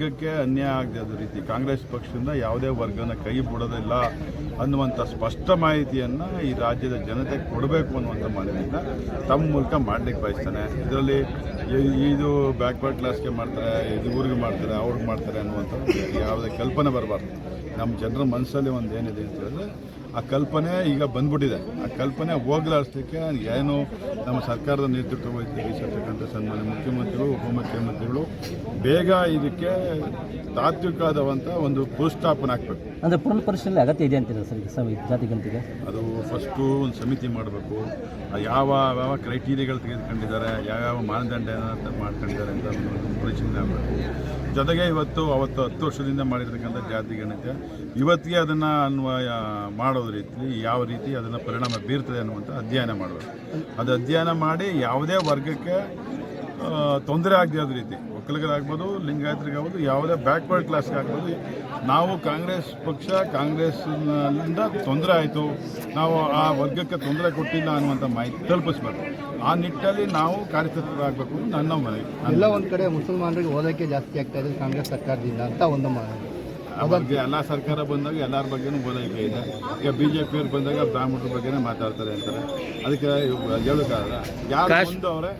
ವರ್ಗಕ್ಕೆ ಅನ್ಯಾಯ ಆಗದ ರೀತಿ ಕಾಂಗ್ರೆಸ್ ಪಕ್ಷದಿಂದ ಯಾವುದೇ ವರ್ಗನ ಕೈ ಬಿಡೋದಿಲ್ಲ ಅನ್ನುವಂಥ ಸ್ಪಷ್ಟ ಮಾಹಿತಿಯನ್ನು ಈ ರಾಜ್ಯದ ಜನತೆಗೆ ಕೊಡಬೇಕು ಅನ್ನುವಂಥ ಮಾಹಿತಿಯನ್ನು ತಮ್ಮ ಮೂಲಕ ಮಾಡಲಿಕ್ಕೆ ಬಯಸ್ತಾನೆ. ಇದರಲ್ಲಿ ಇದು ಬ್ಯಾಕ್ವರ್ಡ್ ಕ್ಲಾಸ್ಗೆ ಮಾಡ್ತಾರೆ ಇದು ಊರಿಗೆ ಮಾಡ್ತಾರೆ ಅವ್ರಿಗೆ ಮಾಡ್ತಾರೆ ಅನ್ನುವಂಥ ಯಾವುದೇ ಕಲ್ಪನೆ ಬರಬಾರ್ದು. ನಮ್ಮ ಜನರ ಮನಸ್ಸಲ್ಲಿ ಒಂದು ಏನಿದೆ ಅಂತ ಹೇಳಿದ್ರೆ ಆ ಕಲ್ಪನೆ ಈಗ ಬಂದ್ಬಿಟ್ಟಿದೆ. ಆ ಕಲ್ಪನೆ ಹೋಗ್ಲಾಡಿಸ್ಲಿಕ್ಕೆ ಏನು ನಮ್ಮ ಸರ್ಕಾರದ ನೇತೃತ್ವ ವಹಿಸಿರ್ತಕ್ಕಂಥ ಸನ್ಮಾನ್ಯ ಮುಖ್ಯಮಂತ್ರಿಗಳು ಉಪಮುಖ್ಯಮಂತ್ರಿಗಳು ಬೇಗ ಇದಕ್ಕೆ ತಾತ್ವಿಕವಾದವಂಥ ಒಂದು ಭೂಸ್ಥಾಪನೆ ಹಾಕಬೇಕು ಅಂದರೆ ಪುನರ್ ಪರಿಶೀಲನೆ ಅಗತ್ಯ ಇದೆ ಅಂತ ಸರ್ ಜಾತಿ ಗಂತಿಗೆ ಅದು ಫಸ್ಟು ಒಂದು ಸಮಿತಿ ಮಾಡಬೇಕು. ಯಾವ ಯಾವ ಕ್ರೈಟೀರಿಯಾಗಳು ತೆಗೆದುಕೊಂಡಿದ್ದಾರೆ ಯಾವ್ಯಾವ ಮಾನದಂಡ ಮಾಡ್ಕೊಂಡಿದ್ದಾರೆ ಅಂತ ಪರಿಶೀಲನೆ ಆಗಬೇಕು. ಜೊತೆಗೆ ಇವತ್ತು, ಅವತ್ತು ಹತ್ತು ವರ್ಷದಿಂದ ಮಾಡಿರ್ತಕ್ಕಂಥ ಜಾತಿ ಗಣಿತ, ಇವತ್ತಿಗೆ ಅದನ್ನು ಅನ್ವಯ ಮಾಡೋದ್ರ ರೀತಿ, ಯಾವ ರೀತಿ ಅದನ್ನು ಪರಿಣಾಮ ಬೀರ್ತದೆ ಅನ್ನುವಂಥ ಅಧ್ಯಯನ ಮಾಡಬೇಕು. ಅದು ಅಧ್ಯಯನ ಮಾಡಿ ಯಾವುದೇ ವರ್ಗಕ್ಕೆ ತೊಂದರೆ ಆಗದೆ ಅದ ರೀತಿ. ಒಕ್ಕಲಿಗರಾಗ್ಬೋದು ಲಿಂಗಾಯತರಿಗಾಗ್ಬೋದು ಯಾವುದೇ ಬ್ಯಾಕ್ವರ್ಡ್ ಕ್ಲಾಸ್ಗೆ ಆಗ್ಬೋದು ನಾವು ಕಾಂಗ್ರೆಸ್ ಪಕ್ಷ ಕಾಂಗ್ರೆಸ್ನಿಂದ ತೊಂದರೆ ಆಯಿತು ನಾವು ಆ ವರ್ಗಕ್ಕೆ ತೊಂದರೆ ಕೊಟ್ಟಿಲ್ಲ ಅನ್ನುವಂಥ ಮಾಹಿತಿ ತಲುಪಿಸ್ಬೇಕು ಆ ನಿಟ್ಟಲ್ಲಿ ನಾವು ಕಾರ್ಯತತ್ಪರಾಗಬೇಕು ಅಂತ ನನ್ನ ಮನವಿ. ಎಲ್ಲ ಒಂದು ಕಡೆ ಮುಸಲ್ಮಾನರಿಗೆ ಓದೋಕ್ಕೆ ಜಾಸ್ತಿ ಆಗ್ತಾ ಇದೆ ಕಾಂಗ್ರೆಸ್ ಸರ್ಕಾರದಿಂದ ಅಂತ ಒಂದು ಮನವಿ. ಆ ಬಗ್ಗೆ ಎಲ್ಲ ಸರ್ಕಾರ ಬಂದಾಗ ಎಲ್ಲರ ಬಗ್ಗೆನೂ ಓಲೈಕೆ ಇದೆ. ಈಗ ಬಿ ಜೆ ಪಿಯವ್ರು ಬಂದಾಗ ಬ್ರಾಹ್ಮಣರ ಬಗ್ಗೆನೇ ಮಾತಾಡ್ತಾರೆ ಅಂತಾರೆ. ಅದಕ್ಕೆ ಹೇಳೋಕ್ಕಾಗಲ್ಲ. ಯಾರು ನೊಂದವ್ರೆ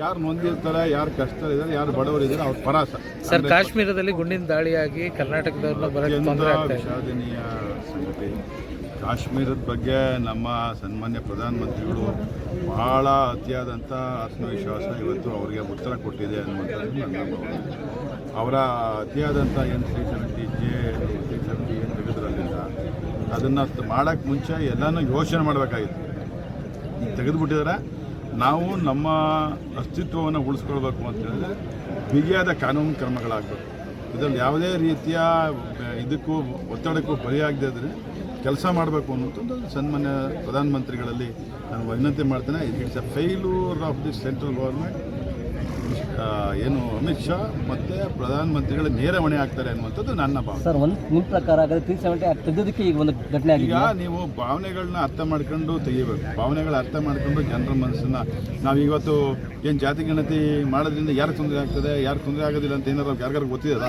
ಯಾರು ನೊಂದಿರ್ತಾರೆ ಯಾರು ಕಷ್ಟ ಇದ್ದಾರೆ ಯಾರು ಬಡವರು ಇದ್ದಾರೆ ಅವ್ರ ಪರಾಸ ಸರ್ ಕಾಶ್ಮೀರದಲ್ಲಿ ಗುಂಡಿನ ದಾಳಿಯಾಗಿ ಕರ್ನಾಟಕದವ್ರನ್ನ ಬರೋಕ್ಕೆ ತೊಂದರೆ ಆಗ್ತಾ ಇದೆ. ವಿಷಾದನೀಯ ಸಂಗತಿ. ಕಾಶ್ಮೀರದ ಬಗ್ಗೆ ನಮ್ಮ ಸನ್ಮಾನ್ಯ ಪ್ರಧಾನಮಂತ್ರಿಗಳು ಬಹಳ ಅತಿಯಾದಂಥ ಆತ್ಮವಿಶ್ವಾಸ ಇವತ್ತು ಅವರಿಗೆ ಉತ್ತರ ಕೊಟ್ಟಿದೆ ಅನ್ನುವಂಥದ್ದು ನನ್ನ ಭಾವನೆ ಅವರ ಅತಿಯಾದಂಥ ಏನು three seventy J three seventy ಏನು ತೆಗೆದ್ರಲ್ಲಿಂದ ಅದನ್ನು ಮಾಡೋಕ್ಕೆ ಮುಂಚೆ ಎಲ್ಲನೂ ಯೋಚನೆ ಮಾಡಬೇಕಾಗಿತ್ತು. ಈಗ ತೆಗೆದುಬಿಟ್ಟಿದ್ದಾರೆ ನಾವು ನಮ್ಮ ಅಸ್ತಿತ್ವವನ್ನು ಉಳಿಸ್ಕೊಳ್ಬೇಕು ಅಂತ ಹೇಳಿದ್ರೆ ಬಿಗಿಯಾದ ಕಾನೂನು ಕ್ರಮಗಳಾಗಬೇಕು. ಇದರಲ್ಲಿ ಯಾವುದೇ ರೀತಿಯ ಇದಕ್ಕೂ, ಒತ್ತಡಕ್ಕೂ ಬಲಿಯಾಗದೇ ಇದ್ರೆ ಕೆಲಸ ಮಾಡಬೇಕು ಅನ್ನೋದು ಸನ್ಮಾನ್ಯ ಪ್ರಧಾನಮಂತ್ರಿಗಳಲ್ಲಿ ನಾನು ವಿನಂತಿ ಮಾಡ್ತೇನೆ. It's a failure of the central government ಏನು ಅಮಿತ್ ಶಾ ಮತ್ತು ಪ್ರಧಾನಮಂತ್ರಿಗಳ ನೇರ ಹೊಣೆ ಆಗ್ತಾರೆ ಅನ್ನುವಂಥದ್ದು ನನ್ನ ಭಾವನೆ. ಸರ್ ಒಂದು ನಿಮ್ಮ ಪ್ರಕಾರ ಹಾಗಾದ್ರೆ ತ್ರೀ ಸೆವೆಂಟಿ ಆಕ್ಟ್ ತೆಗೆದಕ್ಕೆ ಈಗ ಒಂದು ಘಟನೆ ಈಗ ನೀವು ಭಾವನೆಗಳನ್ನ ಅರ್ಥ ಮಾಡ್ಕೊಂಡು ತೆಗಿಬೇಕು. ಭಾವನೆಗಳ ಅರ್ಥ ಮಾಡ್ಕೊಂಡು ಜನರ ಮನಸ್ಸನ್ನ ನಾವು ಇವತ್ತು ಏನು ಜಾತಿ ಗಣತಿ ಮಾಡೋದ್ರಿಂದ ಯಾರು ತೊಂದರೆ ಆಗ್ತದೆ ಯಾರು ತೊಂದರೆ ಆಗೋದಿಲ್ಲ ಅಂತ ಏನಾರು ಯಾರಿಗಾರು ಗೊತ್ತಿದೆಯಲ್ಲ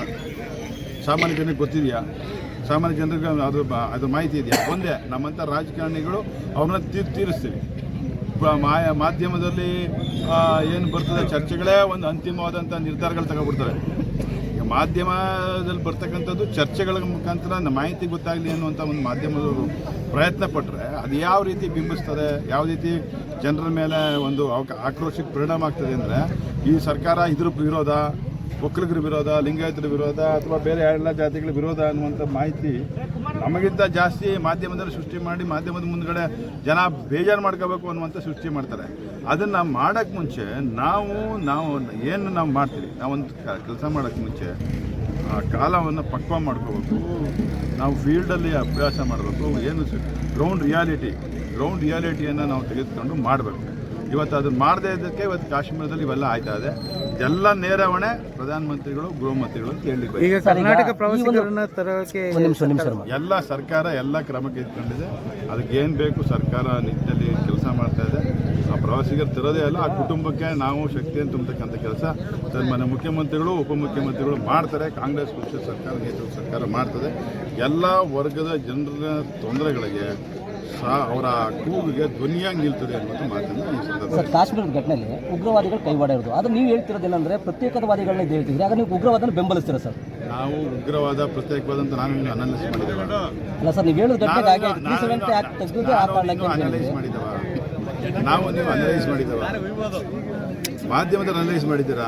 ಸಾಮಾನ್ಯ ಜನರಿಗೆ ಗೊತ್ತಿದೆಯಾ? ಸಾಮಾನ್ಯ ಜನರಿಗೆ ಅದು ಅದು ಮಾಹಿತಿ ಇದೆಯಾ? ಒಂದೇ ನಮ್ಮಂಥ ರಾಜಕಾರಣಿಗಳು ಅವ್ರನ್ನ ತೀರ್ ತೀರಿಸ್ತೀವಿ. ಮಾಧ್ಯಮದಲ್ಲಿ ಏನು ಬರ್ತದೆ ಚರ್ಚೆಗಳೇ ಒಂದು ಅಂತಿಮವಾದಂಥ ನಿರ್ಧಾರಗಳು ತಗೊಬಿಡ್ತಾರೆ ಈಗ ಮಾಧ್ಯಮದಲ್ಲಿ ಬರ್ತಕ್ಕಂಥದ್ದು ಚರ್ಚೆಗಳ ಮುಖಾಂತರ ಮಾಹಿತಿ ಗೊತ್ತಾಗಲಿ ಅನ್ನುವಂಥ ಒಂದು ಮಾಧ್ಯಮದವರು ಪ್ರಯತ್ನ ಪಟ್ಟರೆ ಅದು ಯಾವ ರೀತಿ ಬಿಂಬಿಸ್ತದೆ, ಯಾವ ರೀತಿ ಜನರ ಮೇಲೆ ಒಂದು ಆಕ್ರೋಶಕ್ಕೆ ಪರಿಣಾಮ ಆಗ್ತದೆ ಅಂದರೆ ಈ ಸರ್ಕಾರ ಇದ್ರ ವಿರೋಧ ಒಕ್ಕಲಿಗರ ವಿರೋಧ, ಲಿಂಗಾಯತರ ವಿರೋಧ ಅಥವಾ ಬೇರೆ ಎಲ್ಲ ಜಾತಿಗಳ ವಿರೋಧ ಅನ್ನುವಂಥ ಮಾಹಿತಿ ನಮಗಿಂತ ಜಾಸ್ತಿ ಮಾಧ್ಯಮದಲ್ಲಿ ಸೃಷ್ಟಿ ಮಾಡಿ ಮಾಧ್ಯಮದ ಮುಂದ್ಗಡೆ ಜನ ಬೇಜಾರು ಮಾಡ್ಕೋಬೇಕು ಅನ್ನುವಂಥ ಸೃಷ್ಟಿ ಮಾಡ್ತಾರೆ. ಅದನ್ನು ಮಾಡೋಕ್ಕೆ ಮುಂಚೆ ನಾವು ನಾವು ಏನು ನಾವು ಮಾಡ್ತೀವಿ? ನಾವೊಂದು ಕೆಲಸ ಮಾಡೋಕ್ಕೆ ಮುಂಚೆ, ಆ ಕಾಲವನ್ನು ಪಕ್ವ ಮಾಡ್ಕೋಬೇಕು. ನಾವು ಫೀಲ್ಡಲ್ಲಿ ಅಭ್ಯಾಸ ಮಾಡಬೇಕು. ಏನು ಗ್ರೌಂಡ್ ರಿಯಾಲಿಟಿ ಗ್ರೌಂಡ್ ರಿಯಾಲಿಟಿಯನ್ನು ನಾವು ತೆಗೆದುಕೊಂಡು ಮಾಡಬೇಕು. ಇವತ್ತು ಅದನ್ನು ಮಾಡದೇ ಇದ್ದಕ್ಕೆ ಇವತ್ತು ಕಾಶ್ಮೀರದಲ್ಲಿ ಇವೆಲ್ಲ ಆಯ್ತಾ ಇದೆ. ಎಲ್ಲ ನೇರವಣೆ ಹೊಣೆ ಪ್ರಧಾನಮಂತ್ರಿಗಳು ಗೃಹ ಮಂತ್ರಿಗಳು ಕೇಳಲಿಕ್ಕೆ ಈಗ ಈಗ ಕರ್ನಾಟಕ ಪ್ರವಾಸಿಗರನ್ನ ತರೋಕೆ ಒಂದು ನಿಮಿಷ ನಿಮಿಷ ಎಲ್ಲ ಸರ್ಕಾರ ಎಲ್ಲ ಕ್ರಮಕ್ಕೆ ಇಟ್ಕೊಂಡಿದೆ. ಅದಕ್ಕೆ ಏನು ಬೇಕು ಸರ್ಕಾರ ನಿಟ್ಟಿನಲ್ಲಿ ಕೆಲಸ ಮಾಡ್ತಾ ಇದೆ. ಆ ಪ್ರವಾಸಿಗರು ತರೋದೇ ಅಲ್ಲ ಆ ಕುಟುಂಬಕ್ಕೆ ನಾವು ಶಕ್ತಿಯನ್ನು ತುಂಬತಕ್ಕಂಥ ಕೆಲಸ. ಮನೆ ಮುಖ್ಯಮಂತ್ರಿಗಳು ಉಪಮುಖ್ಯಮಂತ್ರಿಗಳು ಮಾಡ್ತಾರೆ. ಕಾಂಗ್ರೆಸ್ ಪಕ್ಷ ಸರ್ಕಾರ ನೇತೃತ್ವ ಸರ್ಕಾರ ಮಾಡ್ತದೆ. ಎಲ್ಲ ವರ್ಗದ ಜನರ ತೊಂದರೆಗಳಿಗೆ ಸಹ ಅವರ ಕೂಗಿಗೆ ಧ್ವನಿಯಾಗಿ ನಿಲ್ತದೆ ಅನ್ನೋದು ಮಾತನ್ನು ಈ ಸಂದರ್ಭದಲ್ಲಿ ಸರ್ ಕಾಶ್ಮೀರದ ಘಟನೆಯಲ್ಲಿ ಉಗ್ರವಾದಿಗಳು ಕೈವಾಡ ಇರೋದು. ಅದು ನೀವು ಹೇಳ್ತಿರೋದೇನಂದ್ರೆ ಪ್ರತ್ಯೇಕವಾದಿಗಳನ್ನ ಇದು ಹೇಳ್ತಿದ್ರೆ ಆಗ ನೀವು ಉಗ್ರವಾದನ ಬೆಂಬಲಿಸ್ತೀರ ಸರ್? ನಾವು ಉಗ್ರವಾದ ಪ್ರತ್ಯೇಕವಾದ ಅಂತ ನಾನು ಅನಾಲಿಸ್ ಮಾಡಿದ್ದೇವೆ ಅಲ್ಲ ಸರ್ ನೀವು ಹೇಳಿದ ಘಟನೆಗೆ ಹಾಗೆ ತ್ರೀ ಸೆವೆಂಟಿ ಆಕ್ಟ್ ತೆಗೆದು ಆ ಕಾರಣಕ್ಕೆ ಅಂತ ಅನಲೈಸ್ ಹೇಳಿದ್ರೆ. ಮಾಡಿದವ. ನಾವು ನೀವು ಅನಲೈಸ್ ಮಾಡಿದವ. ಮಾಧ್ಯಮದಲ್ಲಿ ಅನಲೈಸ್ ಮಾಡಿದ್ದೀರಾ?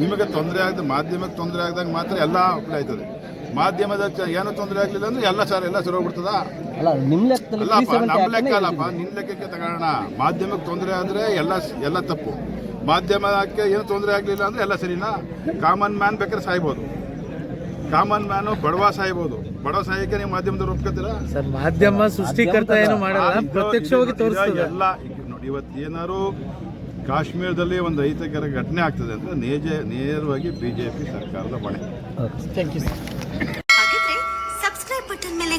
ನಿಮಗೆ ತೊಂದರೆ ಆಗದೆ ಮಾಧ್ಯಮಕ್ಕೆ ತೊಂದರೆ ಆಗದಾಗ ಮಾತ್ರ ಎಲ್ಲ ಅಪ್ಲೈ ಆಯ್ತದೆ ಮಾಧ್ಯಮದ ಏನು ಏನೂ ತೊಂದರೆ ಆಗಲಿಲ್ಲ ಅಂದ್ರೆ ಎಲ್ಲ ಸರ್ ಎಲ್ಲ ಸರಿ ಹೋಗ್ಬಿಡ್ತದ ಅಲ್ಲ ನಿಮ್ಮ ಲೆಕ್ಕದಲ್ಲಿ ನಮ್ಮ ಲೆಕ್ಕ ಅಲ್ಲಪ್ಪ ನಿನ್ನ ಲೆಕ್ಕಕ್ಕೆ ತಗೋಣ. ಮಾಧ್ಯಮಕ್ಕೆ ತೊಂದರೆ ಆದರೆ ಎಲ್ಲ ಎಲ್ಲ ತಪ್ಪು. ಮಾಧ್ಯಮಕ್ಕೆ ಏನು ತೊಂದರೆ ಆಗಲಿಲ್ಲ ಅಂದ್ರೆ ಎಲ್ಲ ಸರಿನಾ? ಕಾಮನ್ ಮ್ಯಾನ್ ಬೇಕಾದ್ರೆ ಸಾಯ್ಬೋದು. ಕಾಮನ್ ಮ್ಯಾನು ಬಡವ ಸಾಯ್ಬೋದು. ಬಡವ ಸಾಯಕ್ಕೆ ನೀವು ಮಾಧ್ಯಮದ ಒಪ್ಕೋತೀರಾ? ಸರ್ ಮಾಧ್ಯಮ ಸೃಷ್ಟಿಕರ್ತ ಏನು ಮಾಡಲ್ಲ ಪ್ರತ್ಯಕ್ಷವಾಗಿ ತೋರಿಸ್ತದೆ. ಎಲ್ಲ ನೋಡಿ ಇವತ್ತು ಏನಾದ್ರು ಕಾಶ್ಮೀರದಲ್ಲಿ ಒಂದು ಅಹಿತಕರ ಘಟನೆ ಆಗ್ತದೆ ಅಂದ್ರೆ ನೇಜ ನೇರವಾಗಿ ಬಿಜೆಪಿ ಸರ್ಕಾರದ ಹೊಣೆ. Thank you sir